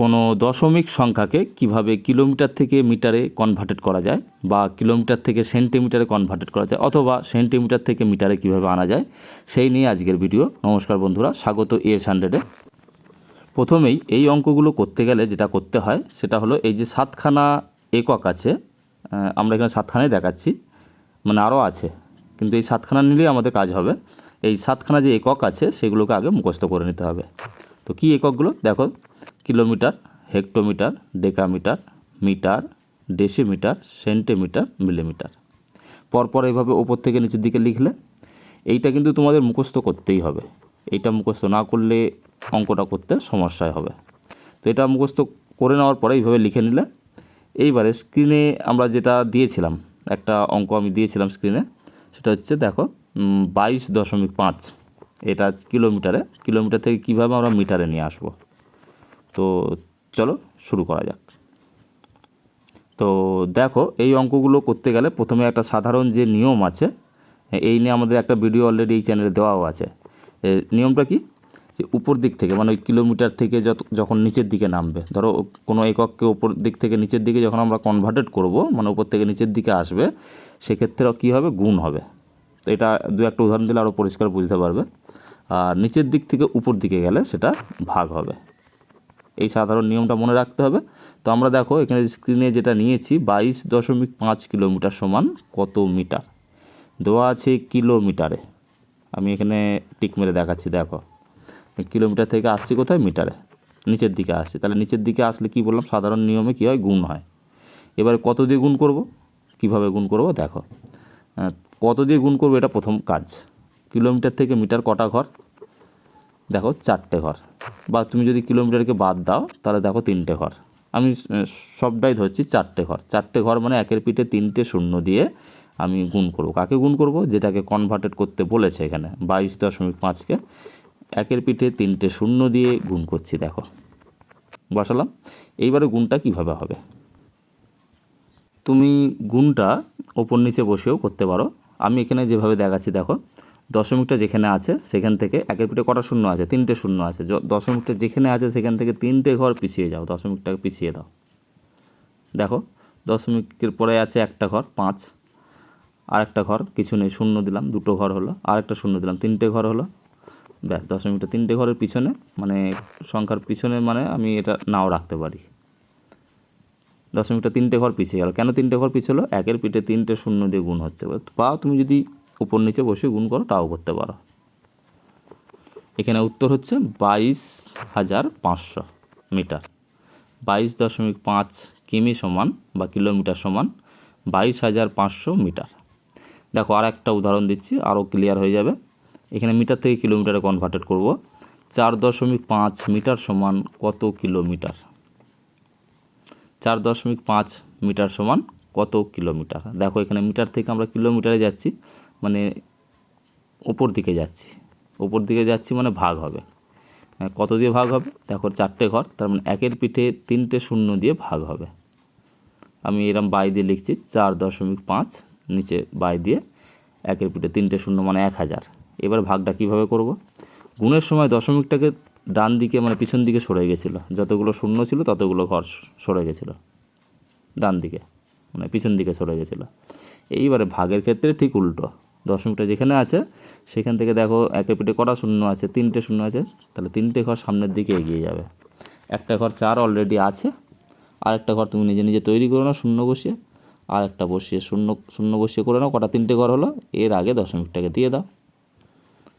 কোনো দশমিক সংখ্যাকে কীভাবে কিলোমিটার থেকে মিটারে কনভার্টেড করা যায় বা কিলোমিটার থেকে সেন্টিমিটারে কনভার্টেড করা যায় অথবা সেন্টিমিটার থেকে মিটারে কীভাবে আনা যায়, সেই নিয়ে আজকের ভিডিও। নমস্কার বন্ধুরা, স্বাগত এস হান্ড্রেডে প্রথমেই এই অঙ্কগুলো করতে গেলে যেটা করতে হয়, সেটা হলো এই যে সাতখানা একক আছে আমরা এখানে সাতখানাই দেখাচ্ছি মানে আরও আছে, কিন্তু এই সাতখানা নিলেই আমাদের কাজ হবে। এই সাতখানা যে একক আছে, সেগুলোকে আগে মুখস্থ করে নিতে হবে। তো কী এককগুলো? দেখো kilometre, hectometre, decametre, metre, decimetre, centimetre, millimetre. পরপর এইভাবে ওপর থেকে নিচের দিকে লিখলে এইটা কিন্তু তোমাদের মুখস্থ করতেই হবে। এইটা মুখস্থ না করলে অঙ্কটা করতে সমস্যায় হবে। তো এটা মুখস্থ করে নেওয়ার পরে এইভাবে লিখে নিলে এইবারে স্ক্রিনে আমরা যেটা দিয়েছিলাম, একটা অঙ্ক আমি দিয়েছিলাম স্ক্রিনে সেটা হচ্ছে দেখো বাইশ দশমিক পাঁচ। এটা কিলোমিটারে, কিলোমিটার থেকে কীভাবে আমরা মিটারে নিয়ে আসব? তো চলো শুরু করা যাক। তো দেখো, এই অঙ্কগুলো করতে গেলে প্রথমে একটা সাধারণ যে নিয়ম আছে, এই নিয়ে আমাদের একটা ভিডিও অলরেডি এই চ্যানেলে দেওয়াও আছে। নিয়মটা কি? যে উপর দিক থেকে মানে ওই কিলোমিটার থেকে যত, যখন নিচের দিকে নামবে, ধরো কোনো একককে উপর দিক থেকে নিচের দিকে যখন আমরা কনভার্টেড করব মানে উপর থেকে নিচের দিকে আসবে, সেক্ষেত্রে কী হবে? গুণ হবে। তো এটা দু একটা উদাহরণ দিলে আরও পরিষ্কার বুঝতে পারবে। আর নিচের দিক থেকে উপর দিকে গেলে সেটা ভাগ হবে। এই সাধারণ নিয়মটা মনে রাখতে হবে। তো আমরা দেখো, এখানে স্ক্রিনে যেটা নিয়েছি, বাইশ দশমিক পাঁচ কিলোমিটার সমান কত মিটার? দেওয়া আছে কিলোমিটারে। আমি এখানে টিক মেরে দেখাচ্ছি, দেখো। কিলোমিটার থেকে আসছি কোথায়? মিটারে। নিচের দিকে আসছি। তাহলে নিচের দিকে আসলে কি বললাম? সাধারণ নিয়মে কী হয়? গুণ হয়। এবারে কত দিয়ে গুণ করব? কীভাবে গুণ করব? দেখো। কত দিয়ে গুণ করব? এটা প্রথম কাজ। কিলোমিটার থেকে মিটার কটা ঘর? দেখো চারটে ঘর। বা তুমি যদি কিলোমিটারকে বাদ দাও, তাহলে দেখো তিনটে ঘর। আমি সবটাই ধরছি চারটে ঘর। চারটে ঘর মানে একের পিঠে তিনটে শূন্য দিয়ে আমি গুণ করব। কাকে গুণ করব? যেটাকে কনভার্টেড করতে বলেছে এখানে, বাইশ দশমিক পাঁচকে। একের পিঠে তিনটে শূন্য দিয়ে গুণ করছি, দেখো। বসালাম। এইবারে গুণটা কীভাবে হবে? তুমি গুণটা ওপর নিচে বসেও করতে পারো। আমি এখানে যেভাবে দেখাচ্ছি, দেখো। দশমিকটা যেখানে আছে, সেখান থেকে একের পিঠে কটা শূন্য আছে? তিনটে শূন্য আছে। দশমিকটা যেখানে আছে, সেখান থেকে তিনটে ঘর পিছিয়ে যাও দশমিকটাকে পিছিয়ে দাও। দেখো দশমিকের পরে আছে একটা ঘর, পাঁচ। আর একটা ঘর, কিছু নেই, শূন্য দিলাম, দুটো ঘর হলো আর একটা শূন্য দিলাম, তিনটে ঘর হলো। ব্যাস দশমিকটা তিনটে ঘরের পিছনে মানে সংখ্যার পিছনে মানে আমি এটা নাও রাখতে পারি। দশমিকটা তিনটে ঘর পিছিয়ে গেল। কেন তিনটে ঘর পিছিয়ে হলো? একের পিঠে তিনটে শূন্য দিয়ে গুণ হচ্ছে। বা তুমি যদি উপর নিচে বসে গুণ করো, তাও করতে পারো। এখানে উত্তর হচ্ছে বাইশ হাজার পাঁচশো মিটার। বাইশ দশমিক পাঁচ কিমি সমান বা কিলোমিটার সমান বাইশ হাজার পাঁচশো মিটার। দেখো আর একটা উদাহরণ দিচ্ছি, আরও ক্লিয়ার হয়ে যাবে। এখানে মিটার থেকে কিলোমিটারে কনভার্টেড করব। চার দশমিক পাঁচ মিটার সমান কত কিলোমিটার? চার দশমিক পাঁচ মিটার সমান কত কিলোমিটার? দেখো, এখানে মিটার থেকে আমরা কিলোমিটারে যাচ্ছি। মানে উপর দিকে যাচ্ছি। উপর দিকে যাচ্ছি মানে ভাগ হবে। হ্যাঁ, কত দিয়ে ভাগ হবে? দেখো চারটে ঘর তার মানে একের পিঠে তিনটে শূন্য দিয়ে ভাগ হবে। আমি এরম বাই দিয়ে লিখছি চার দশমিক পাঁচ নিচে বাই দিয়ে একের পিঠে তিনটে শূন্য মানে এক হাজার। এবার ভাগটা কীভাবে করব? গুণের সময় দশমিকটাকে ডান দিকে মানে পিছন দিকে সরে গেছিল। যতগুলো শূন্য ছিল ততগুলো ঘর সরে গেছিল। ডান দিকে মানে পিছন দিকে সরে গেছিল। এইবারে ভাগের ক্ষেত্রে ঠিক উল্টো। দশমিকটা যেখানে আছে, সেখান থেকে দেখো একের পিঠে কটা শূন্য আছে, তিনটে শূন্য আছে, তাহলে তিনটে ঘর সামনের দিকে এগিয়ে যাবে। একটা ঘর চার অলরেডি আছে আর একটা ঘর তুমি নিজে নিজে তৈরি করে নাও, শূন্য বসিয়ে আর একটা বসিয়ে, শূন্য শূন্য বসিয়ে করে নাও, কটা তিনটে ঘর হলো, এর আগে দশমিকটাকে দিয়ে দাও।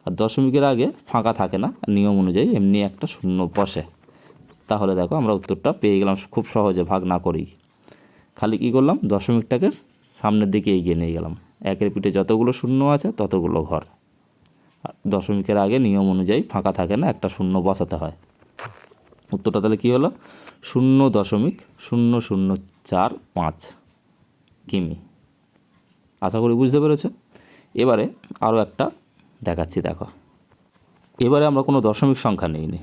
আর দশমিকের আগে ফাঁকা থাকে না নিয়ম অনুযায়ী এমনি একটা শূন্য বসে। তাহলে দেখো আমরা উত্তরটা পেয়ে গেলাম খুব সহজে, ভাগ না করেই। খালি কী করলাম দশমিকটাকে সামনের দিকে এগিয়ে নিয়ে গেলাম। একের পিঠে যতগুলো শূন্য আছে, ততগুলো ঘর। দশমিকের আগে নিয়ম অনুযায়ী ফাঁকা থাকে না, একটা শূন্য বসাতে হয়। উত্তরটা তাহলে কী হলো? শূন্য দশমিক শূন্য শূন্য চার পাঁচ কিমি। আশা করি বুঝতে পেরেছ? এবারে আরও একটা দেখাচ্ছি, দেখো। এবারে আমরা কোনো দশমিক সংখ্যা নিইনি।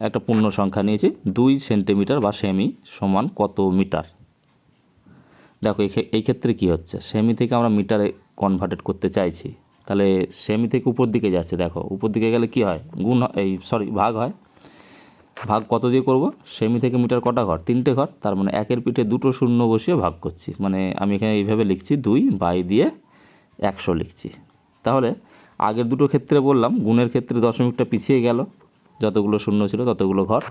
একটা পূর্ণ সংখ্যা নিয়েছি, দুই সেন্টিমিটার বা সেমি সমান কত মিটার? দেখো এই ক্ষে- এই ক্ষেত্রে কী হচ্ছে? সেমি থেকে আমরা মিটারে কনভার্টেড করতে চাইছি। তাহলে সেমি থেকে উপর দিকে যাচ্ছে, দেখো। উপর দিকে গেলে কি হয়? গুণ এই সরি ভাগ হয়। ভাগ কত দিয়ে করব? সেমি থেকে মিটার কটা ঘর? তিনটে ঘর। তার মানে একের পিঠে দুটো শূন্য বসিয়ে ভাগ করছি। মানে আমি এখানে এইভাবে লিখছি, দুই বাই দিয়ে একশো লিখছি। তাহলে আগের দুটো ক্ষেত্রে বললাম, গুণের ক্ষেত্রে দশমিকটা পিছিয়ে গেল। যতগুলো শূন্য ছিল ততগুলো ঘর।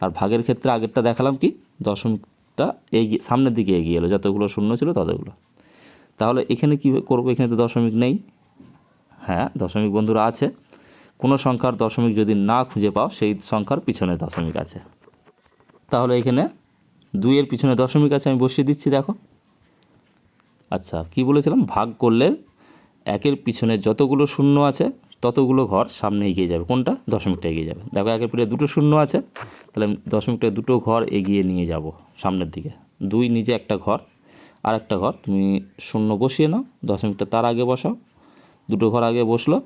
আর ভাগের ক্ষেত্রে আগেরটা দেখালাম কি? দশমিকটা এগিয়ে, সামনের দিকে এগিয়ে এলো। যতগুলো শূন্য ছিল ততগুলো। তাহলে এখানে কী করব? এখানে তো দশমিক নেই। হ্যাঁ দশমিক বন্ধুরা আছে। কোনো সংখ্যার দশমিক যদি না খুঁজে পাও, সেই সংখ্যার পিছনে দশমিক আছে। তাহলে এখানে দুইয়ের পিছনে দশমিক আছে, আমি বসিয়ে দিচ্ছি, দেখো। আচ্ছা কি বলেছিলাম? ভাগ করলে একের পিছনে যতগুলো শূন্য আছে, ততগুলো ঘর সামনে এগিয়ে যাবে। কোনটা? দশমিকটা এগিয়ে যাবে। দেখো, একের পিঠে দুটো শূন্য আছে, তাহলে দশমিকটা দুটো ঘর এগিয়ে নিয়ে যাব সামনের দিকে। দুই নিচে একটা ঘর আর একটা ঘর, তুমি শূন্য বসিয়ে নাও, দশমিকটা তার আগে বসাও, দুটো ঘর আগে বসল,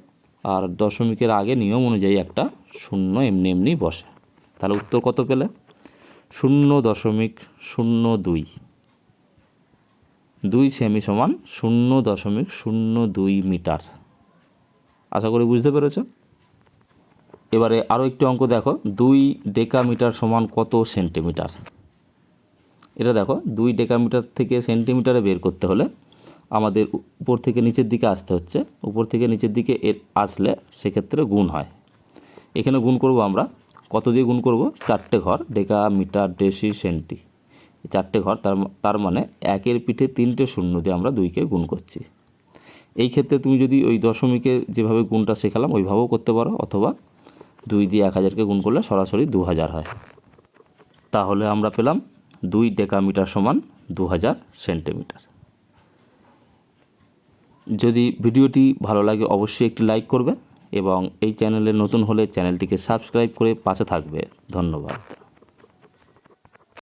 আর দশমিকের আগে নিয়ম অনুযায়ী একটা শূন্য এমনি এমনি বসে। তাহলে উত্তর কত পেলে? শূন্য দশমিক শূন্য দুই। দুই সেমি সমান শূন্য দশমিক শূন্য দুই মিটার। আশা করি বুঝতে পেরেছ? এবারে আরও একটি অঙ্ক দেখো, দুই ডেকামিটার সমান কত সেন্টিমিটার? এটা দেখো, দুই ডেকামিটার থেকে সেন্টিমিটারে বের করতে হলে আমাদের উপর থেকে নিচের দিকে আসতে হচ্ছে। উপর থেকে নিচের দিকে এর, আসলে সেক্ষেত্রে গুণ হয়। এখানে গুণ করব আমরা। কত দিয়ে গুণ করব? চারটে ঘর ডেকা মিটার ডেসি, সেন্টি। চারটে ঘর, তার তার মানে একের পিঠে তিনটে শূন্য দিয়ে আমরা দুইকে গুণ করছি। এই ক্ষেত্রে তুমি যদি ওই দশমিকে যেভাবে গুণটা শেখালাম, ওইভাবেও করতে পারো, অথবা দুই দিয়ে এক হাজারকে গুণ করলে সরাসরি দু হাজার হয়। তাহলে আমরা পেলাম দুই ডেকামিটার সমান দু হাজার সেন্টিমিটার। যদি ভিডিওটি ভালো লাগে অবশ্যই একটি লাইক করবে এবং এই চ্যানেলে নতুন হলে চ্যানেলটিকে সাবস্ক্রাইব করে পাশে থাকবে। ধন্যবাদ।